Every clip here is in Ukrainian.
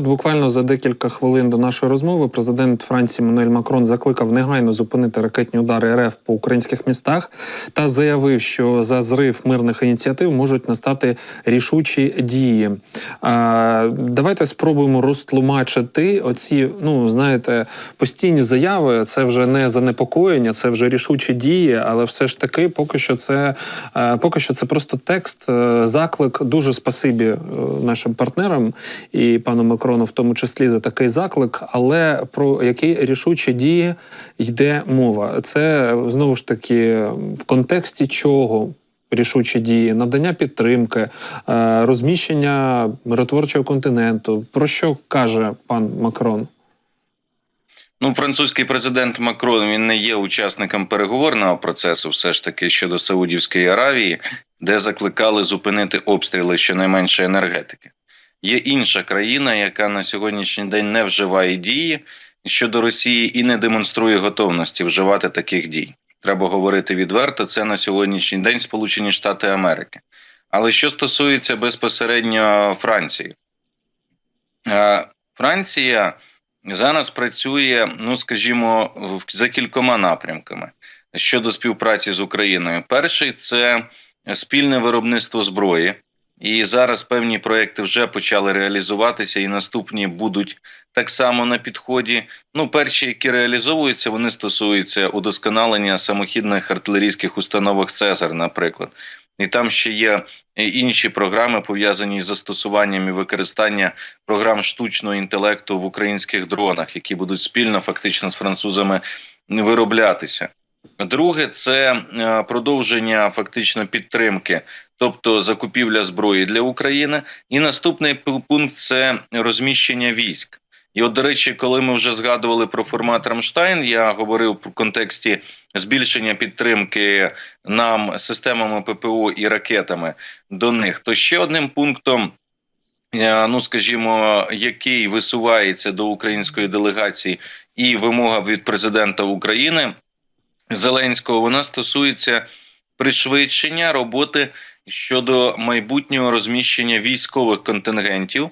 Буквально за декілька хвилин до нашої розмови президент Франції Мануель Макрон закликав негайно зупинити ракетні удари РФ по українських містах та заявив, що за зрив мирних ініціатив можуть настати рішучі дії. А, давайте спробуємо розтлумачити оці, ну знаєте, постійні заяви. Це вже не занепокоєння, це вже рішучі дії, але все ж таки, поки що це е, поки що це просто текст, е, заклик. Дуже спасибі е, нашим партнерам і пану Макрону, в тому числі за такий заклик. Але про які рішучі дії йде мова? Це знову ж таки в контексті чого? Рішучі дії, надання підтримки, е, розміщення миротворчого континенту. Про що каже пан Макрон? Ну, французький президент Макрон він не є учасником переговорного процесу, все ж таки щодо Саудівської Аравії, де закликали зупинити обстріли щонайменше енергетики. Є інша країна, яка на сьогоднішній день не вживає дії щодо Росії і не демонструє готовності вживати таких дій. Треба говорити відверто. Це на сьогоднішній день Сполучені Штати Америки. Але що стосується безпосередньо Франції, Е, Франція зараз працює, ну скажімо, за кількома напрямками щодо співпраці з Україною. Перший це спільне виробництво зброї. І зараз певні проекти вже почали реалізуватися, і наступні будуть так само на підході. Ну, перші, які реалізовуються, вони стосуються удосконалення самохідних артилерійських установок Цезар, наприклад. І там ще є інші програми, пов'язані з застосуванням і використання програм штучного інтелекту в українських дронах, які будуть спільно фактично з французами вироблятися. Друге, це е, продовження фактично підтримки, тобто закупівля зброї для України. І наступний пункт це розміщення військ. І, от, до речі, коли ми вже згадували про формат Рамштайн, я говорив про контексті збільшення підтримки нам системами ППО і ракетами до них. То ще одним пунктом, е, ну скажімо, який висувається до української делегації, і вимога від президента України Зеленського, вона стосується пришвидшення роботи щодо майбутнього розміщення військових контингентів.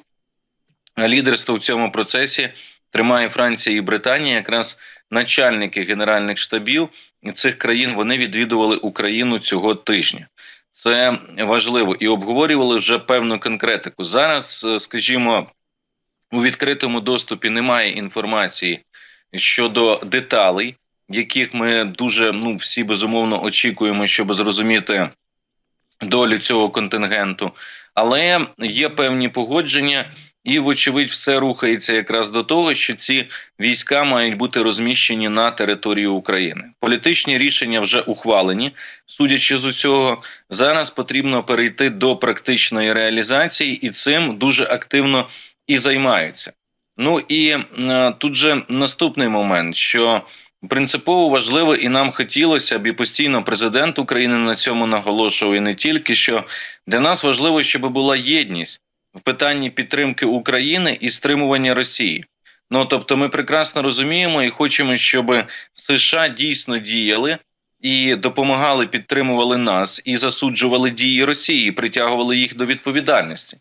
Лідерство в цьому процесі тримає Франція і Британія, якраз начальники генеральних штабів цих країн вони відвідували Україну цього тижня. Це важливо і обговорювали вже певну конкретику. Зараз, е, скажімо, у відкритому доступі немає інформації щодо деталей, яких ми дуже ну всі безумовно очікуємо, щоб зрозуміти долю цього контингенту. Але є певні погодження, і, вочевидь, все рухається якраз до того, що ці війська мають бути розміщені на території України. Політичні рішення вже ухвалені. Судячи з усього, зараз потрібно перейти до практичної реалізації, і цим дуже активно і займаються. Ну і е, тут же наступний момент, що принципово важливо, і нам хотілося б, і постійно президент України на цьому наголошував, і не тільки що для нас важливо, щоб була єдність в питанні підтримки України і стримування Росії. Ну тобто, ми прекрасно розуміємо і хочемо, щоб США дійсно діяли і допомагали, підтримували нас і засуджували дії Росії, притягували їх до відповідальності.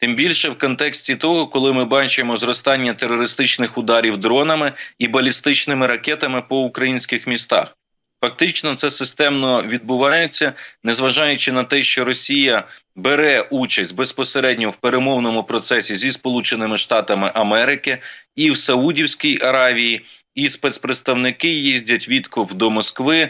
Тим більше в контексті того, коли ми бачимо зростання терористичних ударів дронами і балістичними ракетами по українських містах. Фактично, це системно відбувається, незважаючи на те, що Росія бере участь безпосередньо в перемовному процесі зі Сполученими Штатами Америки і в Саудівській Аравії, і спецпредставники їздять Вітков до Москви.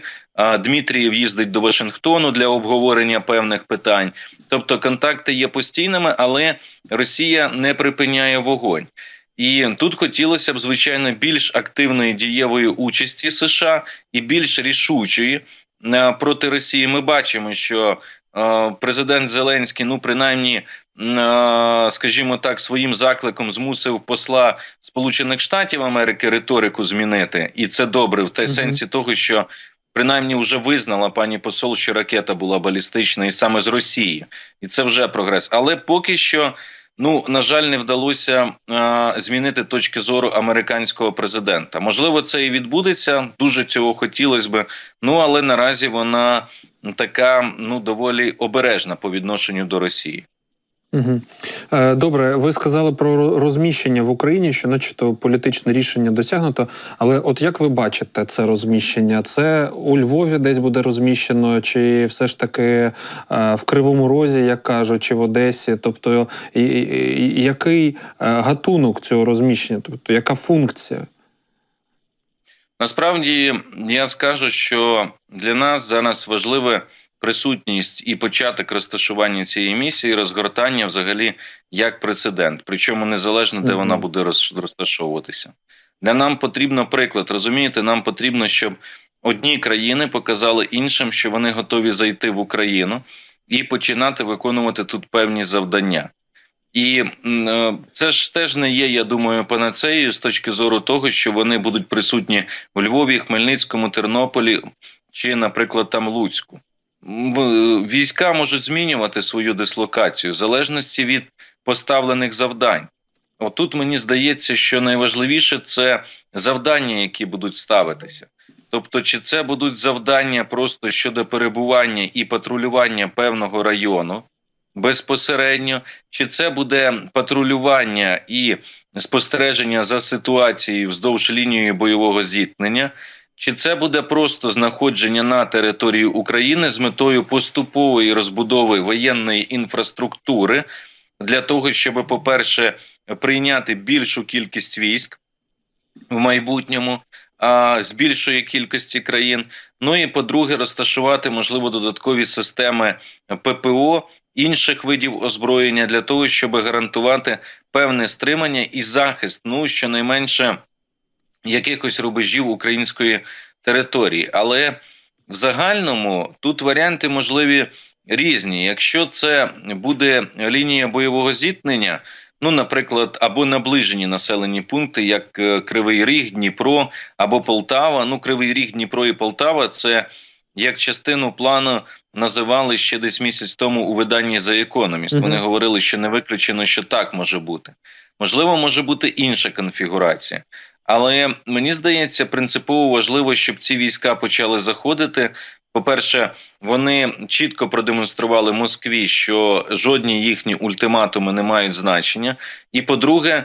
Дмитрієв їздить до Вашингтону для обговорення певних питань. Тобто контакти є постійними, але Росія не припиняє вогонь. І тут хотілося б звичайно більш активної дієвої участі США і більш рішучої проти Росії. Ми бачимо, що президент Зеленський, ну принаймні, скажімо так, своїм закликом змусив посла Сполучених Штатів Америки риторику змінити, і це добре в те Мгм. сенсі того, що принаймні вже визнала пані посол, що ракета була балістична і саме з Росії, і це вже прогрес. Але поки що. Ну, на жаль, не вдалося е, змінити точки зору американського президента. Можливо, це і відбудеться. Дуже цього хотілося би. Ну але наразі вона така ну доволі обережна по відношенню до Росії. Угу. Добре, ви сказали про розміщення в Україні, що начебто політичне рішення досягнуто. Але от як ви бачите це розміщення? Це у Львові десь буде розміщено, чи все ж таки е, в Кривому Розі, як кажуть, чи в Одесі? Тобто, який е, гатунок цього розміщення? Тобто, яка функція? Насправді я скажу, що для нас зараз важлива присутність і початок розташування цієї місії, розгортання взагалі як прецедент, причому незалежно де вона буде розташовуватися. Для нам потрібно приклад, розумієте, нам потрібно, щоб одні країни показали іншим, що вони готові зайти в Україну і починати виконувати тут певні завдання. І е, це ж теж не є, я думаю, панацеєю з точки зору того, що вони будуть присутні у Львові, Хмельницькому, Тернополі чи, наприклад, там Луцьку. В- Війська можуть змінювати свою дислокацію в залежності від поставлених завдань. Отут мені здається, що найважливіше це завдання, які будуть ставитися. Тобто, чи це будуть завдання просто щодо перебування і патрулювання певного району безпосередньо, чи це буде патрулювання і спостереження за ситуацією вздовж лінії бойового зіткнення, чи це буде просто знаходження на території України з метою поступової розбудови воєнної інфраструктури для того, щоб, по-перше, прийняти більшу кількість військ в майбутньому а, з більшої кількості країн. Ну і по-друге, розташувати можливо додаткові системи ППО інших видів озброєння для того, щоб гарантувати певне стримання і захист, ну щонайменше якихось рубежів української території. Але в загальному тут варіанти можливі різні. Якщо це буде лінія бойового зіткнення, ну, наприклад, або наближені населені пункти, як е, Кривий Ріг, Дніпро або Полтава. Ну, Кривий Ріг, Дніпро і Полтава це як частину плану називали ще десь місяць тому у виданні Economist. Мгм. Вони говорили, що не виключено, що так може бути. Можливо, може бути інша конфігурація. Але мені здається, принципово важливо, щоб ці війська почали заходити. По-перше, вони чітко продемонстрували Москві, що жодні їхні ультиматуми не мають значення. І по-друге,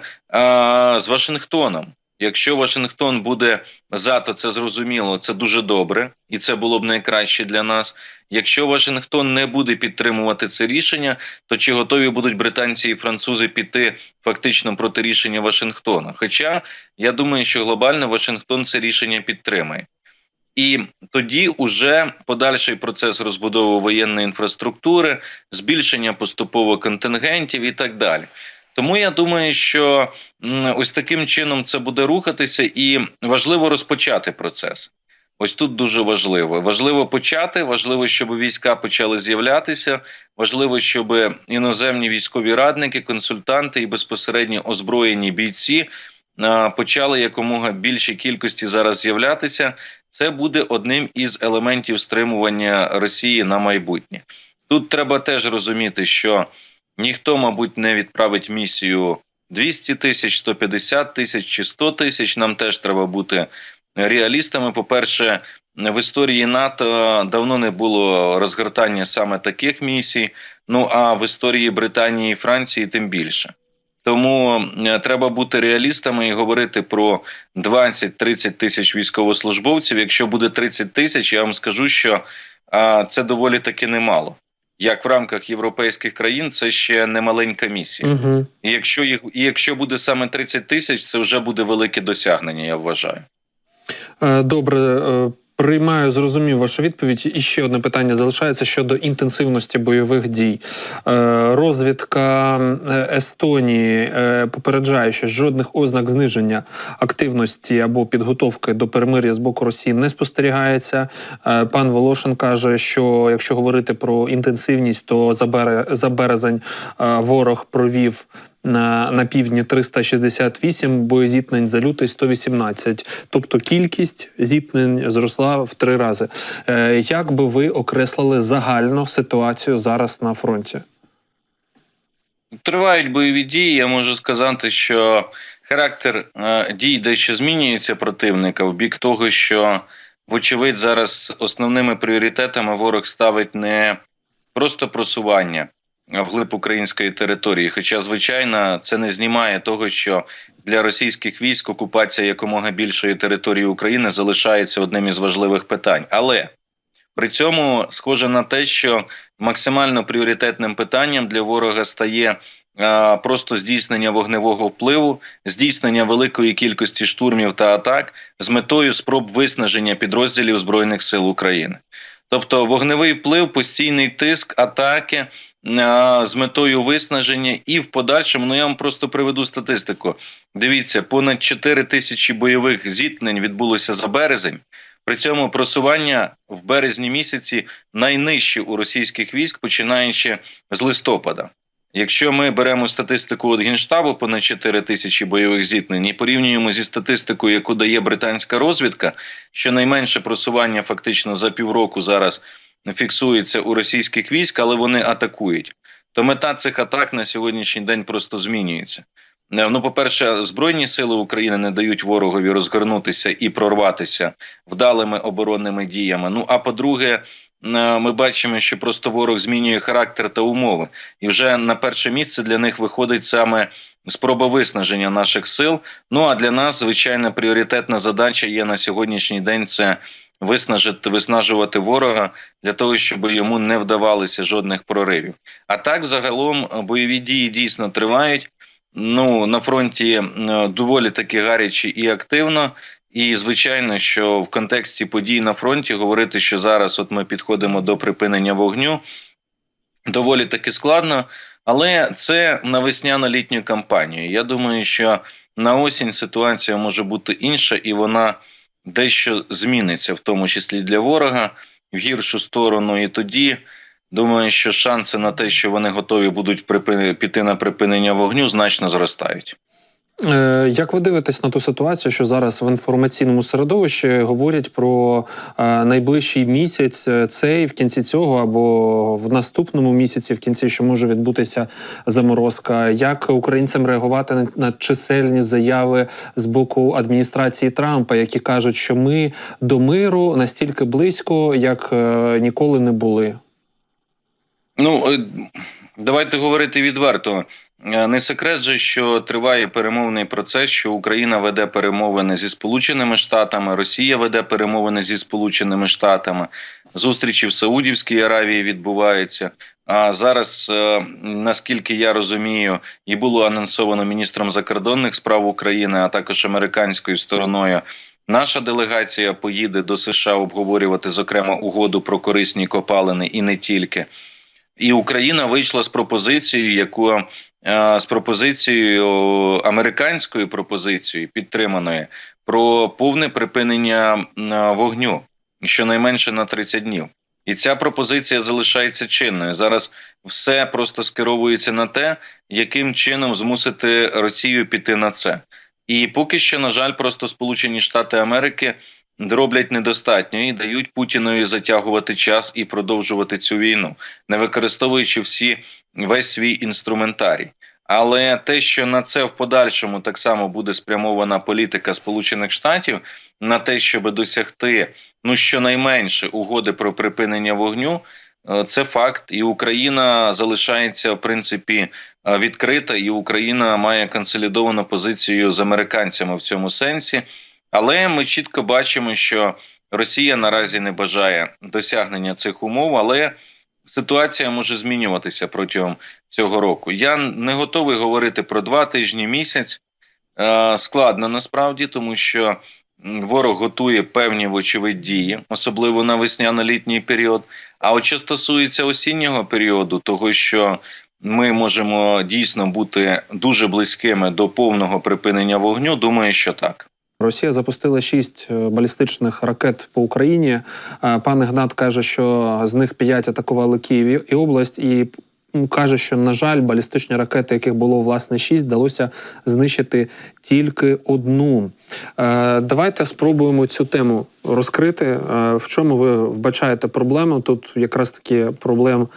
з Вашингтоном. Якщо Вашингтон буде за, то це зрозуміло, це дуже добре, і це було б найкраще для нас. Якщо Вашингтон не буде підтримувати це рішення, то чи готові будуть британці і французи піти фактично проти рішення Вашингтона? Хоча я думаю, що глобально Вашингтон це рішення підтримає. І тоді уже подальший процес розбудови воєнної інфраструктури, збільшення поступово контингентів і так далі. Тому я думаю, що ось таким чином це буде рухатися, і важливо розпочати процес. Ось тут дуже важливо. Важливо почати, важливо, щоб війська почали з'являтися. Важливо, щоб іноземні військові радники, консультанти і безпосередньо озброєні бійці почали якомога більшій кількості зараз з'являтися. Це буде одним із елементів стримування Росії на майбутнє. Тут треба теж розуміти, що ніхто, мабуть, не відправить місію 200 тисяч, 150 тисяч чи 100 тисяч. Нам теж треба бути реалістами. По-перше, в історії НАТО давно не було розгортання саме таких місій. Ну а в історії Британії і Франції тим більше. Тому е, треба бути реалістами і говорити про 20-30 тисяч військовослужбовців. Якщо буде 30 тисяч, я вам скажу, що це доволі таки немало. Як в рамках європейських країн, це ще не маленька місія. Угу. І якщо їх, і якщо буде саме 30 тисяч, це вже буде велике досягнення. Я вважаю. Е, Добре, е, приймаю, зрозумів вашу відповідь. І ще одне питання залишається щодо інтенсивності бойових дій. Е, Розвідка е, Естонії е, попереджає, що жодних ознак зниження активності або підготовки до перемир'я з боку Росії не спостерігається. Пан Волошин каже, що якщо говорити про інтенсивність, то за березень ворог провів на, на півдні 368 боєзіткнень за лютий 118. Тобто кількість зіткнень зросла в три рази. Е, як би ви окреслили загальну ситуацію зараз на фронті? Тривають бойові дії. Я можу сказати, що характер е, дій дещо змінюється противника в бік того, що, вочевидь, зараз основними пріоритетами ворог ставить не просто просування вглиб української території. Хоча, звичайно, це не знімає того, що для російських військ окупація якомога більшої території України залишається одним із важливих питань. Але при цьому схоже на те, що максимально пріоритетним питанням для ворога стає просто здійснення вогневого впливу, здійснення великої кількості штурмів та атак з метою спроб виснаження підрозділів збройних сил України. Тобто вогневий вплив, постійний тиск, атаки з метою виснаження, і в подальшому ну я вам просто приведу статистику. Дивіться, понад 4 тисячі бойових зіткнень відбулося за березень. При цьому просування в березні місяці найнижче у російських військ, починаючи з листопада. Якщо ми беремо статистику від Генштабу понад 4 тисячі бойових зіткнень і порівнюємо зі статистикою, яку дає британська розвідка, що найменше просування фактично за півроку зараз фіксується у російських військ, але вони атакують, то мета цих атак на сьогоднішній день просто змінюється. Е, Ну, по-перше, Збройні сили України не дають ворогові розгорнутися і прорватися вдалими оборонними діями. Ну а по-друге, ми бачимо, що просто ворог змінює характер та умови, і вже на перше місце для них виходить саме спроба виснаження наших сил. Ну а для нас звичайно пріоритетна задача є на сьогоднішній день це. Виснажити, виснажувати ворога для того, щоб йому не вдавалося жодних проривів. А так, загалом, е, бойові дії дійсно тривають. Ну на фронті е, доволі таки гаряче і активно. І звичайно, що в контексті подій на фронті говорити, що зараз от ми підходимо до припинення вогню, доволі таки складно. Але це на весняно-літню кампанію. Я думаю, що на осінь ситуація може бути інша, і вона дещо зміниться, в тому числі для ворога, в гіршу сторону. І тоді думаю, що шанси на те, що вони готові будуть піти на припинення вогню, значно зростають. Е, Як ви дивитесь на ту ситуацію, що зараз в інформаційному середовищі говорять про е, найближчий місяць, е, цей в кінці цього або в наступному місяці, в кінці, що може відбутися заморозка? Як українцям реагувати на, чисельні заяви з боку адміністрації Трампа, які кажуть, що ми до миру настільки близько, як ніколи не були? Ну давайте говорити відверто. Е, Не секрет же, що триває перемовний процес, що Україна веде перемовини зі Сполученими Штатами, Росія веде перемовини зі Сполученими Штатами, зустрічі в Саудівській Аравії відбуваються. А зараз, е, наскільки я розумію, і було анонсовано міністром закордонних справ України, а також американською стороною. Наша делегація поїде до США обговорювати зокрема угоду про корисні копалини і не тільки. І Україна вийшла з пропозицією, яку з пропозицією американською пропозицією підтриманою про повне припинення е, вогню щонайменше на 30 днів. І ця пропозиція залишається чинною. Зараз все просто скеровується на те, яким чином змусити Росію піти на це. І поки що, на жаль, просто Сполучені Штати Америки роблять недостатньо і дають Путінові затягувати час і продовжувати цю війну, не використовуючи всі весь свій інструментарій. Але те, що на це в подальшому так само буде спрямована політика Сполучених Штатів на те, щоб досягти ну щонайменше угоди про припинення вогню, е, це факт, і Україна залишається в принципі е, відкрита, і Україна має консолідовану позицію з американцями в цьому сенсі. Але ми чітко бачимо, що Росія наразі не бажає досягнення цих умов, але ситуація може змінюватися протягом цього року. Я не готовий говорити про два тижні місяць. Е, Складно насправді, тому що ворог готує певні вочевидь дії, особливо на весняно-літній період. А от що стосується осіннього періоду, того що ми можемо дійсно бути дуже близькими до повного припинення вогню, думаю, що так. Росія запустила шість е, балістичних ракет по Україні. Е, Пан Ігнат каже, що з них п'ять атакували Київ і область, і каже, що на жаль, балістичні ракети, яких було власне шість, вдалося знищити тільки одну. Е, Давайте спробуємо цю тему розкрити, е, в чому ви вбачаєте проблему? Тут якраз таки проблем,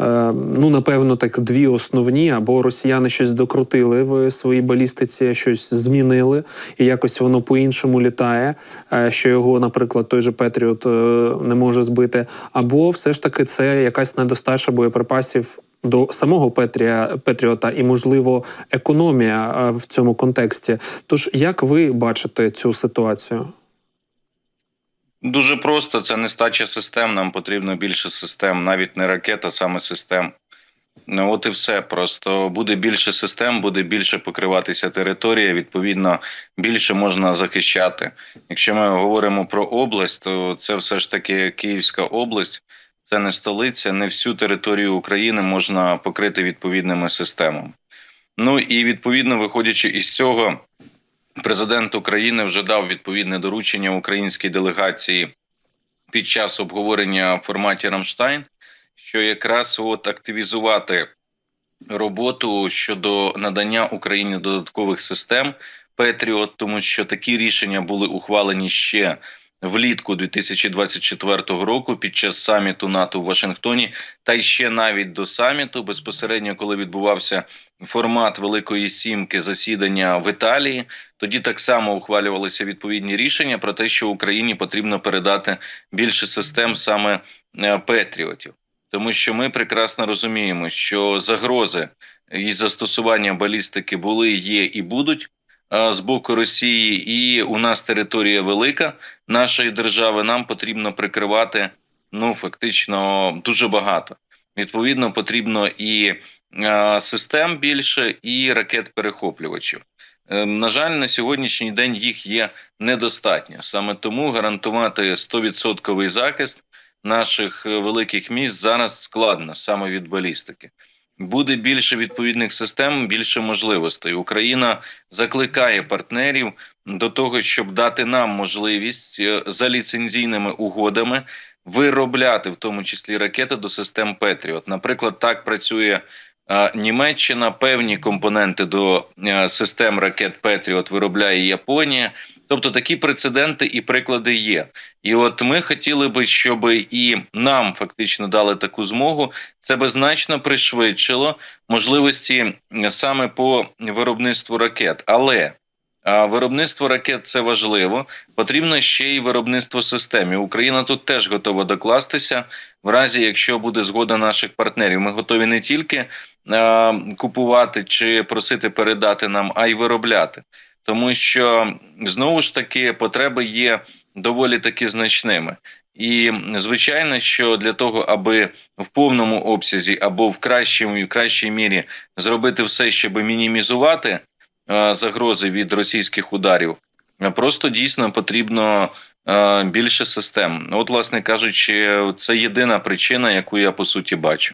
е, ну напевно, так дві основні: або росіяни щось докрутили в своїй балістиці, щось змінили, і якось воно по-іншому літає, що його, наприклад, той же Петріот не може збити, або все ж таки це якась недостача боєприпасів. До самого Петрія Петріота і, можливо, економія в цьому контексті. Тож, як ви бачите цю ситуацію? Дуже просто це нестача систем. Нам потрібно більше систем, навіть не ракет, а саме систем. Ну, от і все. Просто буде більше систем, буде більше покриватися територія. Відповідно, більше можна захищати. Якщо ми говоримо про область, то це все ж таки Київська область, це не столиця, не всю територію України можна покрити відповідними системами. Ну і відповідно, виходячи із цього, президент України вже дав відповідне доручення українській делегації під час обговорення в форматі Рамштайн, що якраз от активізувати роботу щодо надання Україні додаткових систем Петріот, тому що такі рішення були ухвалені ще влітку 2024 року під час саміту НАТО в Вашингтоні, та й ще навіть до саміту, безпосередньо коли відбувався формат Великої Сімки засідання в Італії. Тоді так само ухвалювалися відповідні рішення про те, що Україні потрібно передати більше систем саме е, Петріотів, тому що ми прекрасно розуміємо, що загрози із застосування балістики були, є і будуть з боку Росії, і у нас територія велика нашої держави. Нам потрібно прикривати ну фактично дуже багато. Відповідно, потрібно і е, систем більше, і ракет-перехоплювачів. Е, На жаль, на сьогоднішній день їх є недостатньо. Саме тому гарантувати 100% захист наших е, великих міст зараз складно саме від балістики. Буде більше відповідних систем, більше можливостей. Україна закликає партнерів до того, щоб дати нам можливість е, за ліцензійними угодами виробляти в тому числі ракети до систем Петріот. Наприклад, так працює е, Німеччина, певні компоненти до е, систем ракет Петріот виробляє Японія. Тобто такі прецеденти і приклади є. І от ми хотіли би, щоб і нам фактично дали таку змогу. Це би значно пришвидшило можливості саме по виробництву ракет. Але виробництво ракет це важливо. Потрібно ще й виробництво систем. Україна тут теж готова докластися в разі, якщо буде згода наших партнерів. Ми готові не тільки купувати чи просити передати нам, а й виробляти. Тому що знову ж таки потреби є доволі таки значними. І звичайно, що для того, аби в повному обсязі або в кращій, в кращій мірі зробити все, щоб мінімізувати е, загрози від російських ударів, е, просто дійсно потрібно е, більше систем. От, власне кажучи, це єдина причина, яку я по суті бачу.